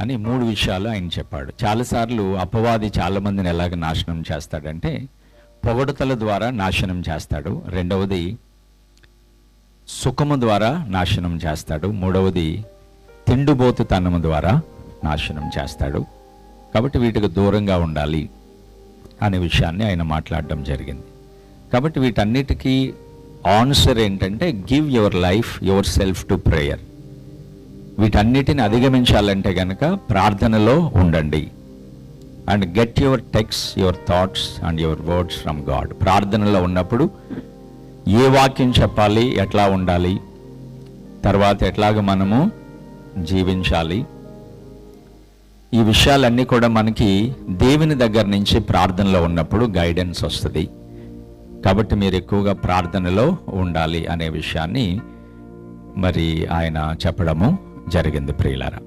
అని మూడు విషయాలు ఆయన చెప్పాడు. చాలాసార్లు అపవాది చాలామందిని ఎలాగ నాశనం చేస్తాడంటే పొగడతల ద్వారా నాశనం చేస్తాడు. రెండవది సుఖము ద్వారా నాశనం చేస్తాడు. మూడవది తిండిబోతుతనము ద్వారా నాశనం చేస్తాడు. కాబట్టి వీటికి దూరంగా ఉండాలి అనే విషయాన్ని ఆయన మాట్లాడడం జరిగింది. కాబట్టి వీటన్నిటికీ ఆన్సర్ ఏంటంటే give your life yourself to prayer. వీటన్నిటిని అధిగమించాలంటే కనుక ప్రార్థనలో ఉండండి. And get your texts your thoughts and your words from God ప్రార్థనలో ఉన్నప్పుడు ఏ వాక్యం చెప్పాలి ఎట్లా ఉండాలి తర్వాత ఎట్లాగ మనము జీవించాలి ఈ విషయాలన్నీ కూడా మనకి దేవుని దగ్గర నుంచి ప్రార్థనలో ఉన్నప్పుడు గైడెన్స్ వస్తుంది. కాబట్టి మీరు ఎక్కువగా ప్రార్థనలో ఉండాలి అనే విషయాన్ని మరి ఆయన చెప్పడము జరిగింది ప్రియులారా.